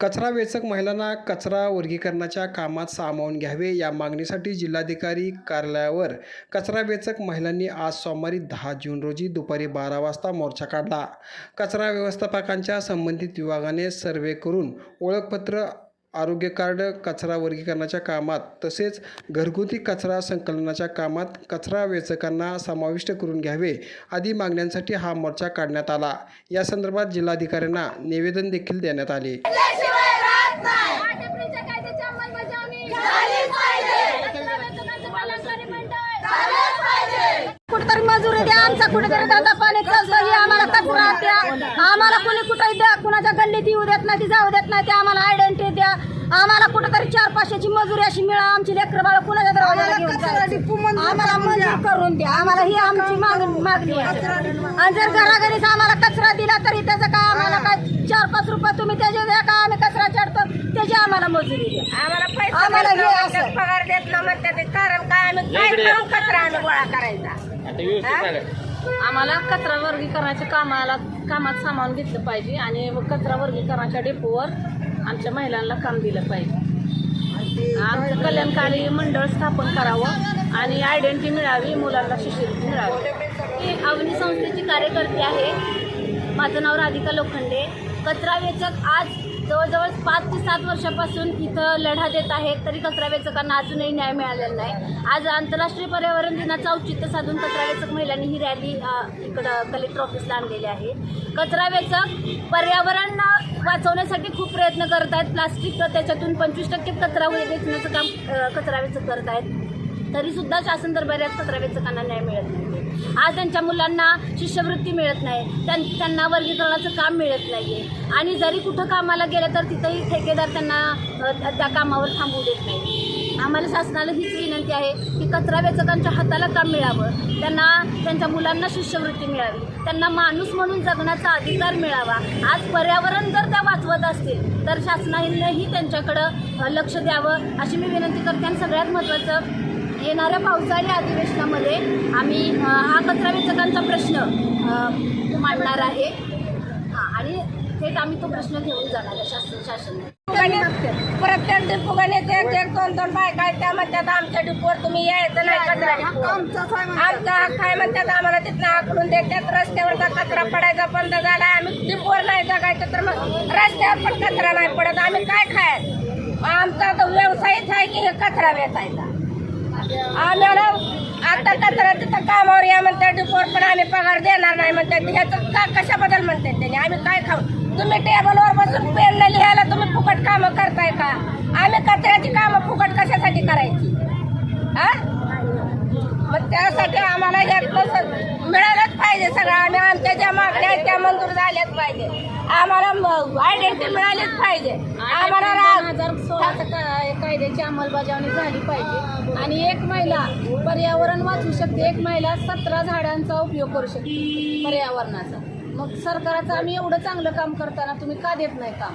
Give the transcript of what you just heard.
कचरा वेचक महिलांना कचरा वर्गीकरणाच्या कामात सामावून घ्यावे या मागणीसाठी जिल्हाधिकारी कार्यालयावर कचरा वेचक महिलांनी आज सोमवारी दहा जून रोजी दुपारी बारा वाजता मोर्चा काढला. कचरा व्यवस्थापकांच्या संबंधित विभागाने सर्वे करून ओळखपत्र आरोग्य कार्ड कचरा वर्गीकरणाच्या कामात तसेच घरगुती कचरा संकलनाच्या कामात कचरा वेचकांना समाविष्ट करून घ्यावे आदी मागण्यांसाठी हा मोर्चा काढण्यात आला. या संदर्भात जिल्हाधिकाऱ्यांना निवेदन देखील देण्यात आले. कुठेतरी मजुरी द्या आमचा कुठेतरी आम्हाला कचरा द्या आम्हाला कुणी कुठे द्या कुणाच्या गल्लीत येऊ देत नाही ती जाऊ देत नाही ते आम्हाला आयडेंटिटी द्या. आम्हाला कुठेतरी चार पाचशेची मजुरी अशी मिळा आमची लेकर बाळ कुणाच्या दरवाजाला घेऊन जायचं. आम्हाला मंजूर करून द्या. आम्हाला ही आमची मागणी मागणी आहे. आणि जर घराघरीच आम्हाला कचरा दिला तरी त्याचं काय आम्हाला काय? चार पाच रुपये तुम्ही त्याचे द्या का? आम्ही कचरा चढतो त्याची आम्हाला मजुरी द्या. आम्हाला पैसे आम्हाला हे असं. पगार देत नाही म्हणतात कारण काय? आम्ही काय कचरा आम्ही गोळा करायचा. आम्हाला कचरा वर्गीकरणाच्या कामाला कामात सामावून घेतलं पाहिजे आणि मग कचरा वर्गीकरणाच्या डेपोवर आमच्या महिलांना काम दिलं पाहिजे. आमचं कल्याणकारी मंडळ स्थापन करावं आणि आयडेंटिटी मिळावी मुलांना शिष्यवृत्ती मिळावी. मी अवनी संस्थेची कार्यकर्ती आहे. माझं नाव राधिका लोखंडे. कचरा वेचक आज जवळजवळ पाच ते सात वर्षापासून इथं लढा देत आहेत तरी कचरा वेचकांना अजूनही न्याय मिळालेला नाही. आज आंतरराष्ट्रीय पर्यावरण दिनाचं औचित्य साधून कचरा वेचक महिलांनी ही रॅली इकडं कलेक्टर ऑफिसला आणलेली आहे. कचरा वेचक पर्यावरण वाचवण्यासाठी खूप प्रयत्न करत आहेत. प्लास्टिक त्याच्यातून पंचवीस टक्के कचरा वेचण्याचं काम कचरा वेचक करत आहेत. तरी सुद्धा शासन दरबारात कचरा वेचकांना न्याय मिळत नाही. आज त्यांच्या मुलांना शिष्यवृत्ती मिळत नाही. त्यां त्यांना वर्गीकरणाचं काम मिळत नाही आहे आणि जरी कुठं कामाला गेलं तर तिथंही ठेकेदार त्यांना त्या कामावर थांबू देत नाही. आम्हाला शासनाला हीच विनंती आहे की कचरा वेचकांच्या हाताला काम मिळावं. त्यांना त्यांच्या मुलांना शिष्यवृत्ती मिळावी. त्यांना माणूस म्हणून जगण्याचा अधिकार मिळावा. आज पर्यावरण जर त्या वाचवत असतील तर शासनानेही त्यांच्याकडं लक्ष द्यावं अशी मी विनंती करते. आणि सगळ्यात महत्त्वाचं येणाऱ्या पावसाळी अधिवेशनामध्ये आम्ही हा कचरा वेचकांचा प्रश्न मांडणार आहे. आणि थेट आम्ही तो प्रश्न घेऊन जाणार आहे शासन शासन. प्रत्येक डिपोगाने एक एक दोन दोन बायका आहेत त्या म्हणतात आमच्या डिपोवर तुम्ही यायचं नाही कचरा. आमचा हक्क आहे म्हणतात आम्हाला तिथनं आकडून देतात रस्त्यावरचा कचरा पडायचा बंद झाला आम्ही डिपोवर नाही जगायचं तर मग रस्त्यावर पण कचरा नाही पडत. आम्ही काय खायचं? आमचा तर व्यवसायच आहे की हे कचरा वेचायचा. आम्हाला आता कचरा तिथं कामावर या म्हणतात डिपोर पण आम्ही पगार देणार नाही म्हणतात. ह्याचं का कशाबद्दल म्हणतात त्यांनी आम्ही काय खाऊ? तुम्ही टेबलवर बसून पेन लिहायला तुम्ही फुकट कामं करताय का? आम्ही कचऱ्याची कामं फुकट कशासाठी करायची? हा मग त्यासाठी आम्हाला यातलं मिळालंच पाहिजे सगळं. आम्ही आमच्या ज्या मागण्या आहेत त्या मंजूर झाल्या. आयडेंटिटी मिळालीच पाहिजे. आम्हाला कायद्याची अंमलबजावणी झाली पाहिजे. आणि एक महिला पर्यावरण वाचवू शकते. एक महिला सतरा झाडांचा उपयोग करू शकते. पर्यावरणाचा. मग सरकारचं आम्ही एवढं चांगलं काम करताना तुम्ही का देत नाही काम?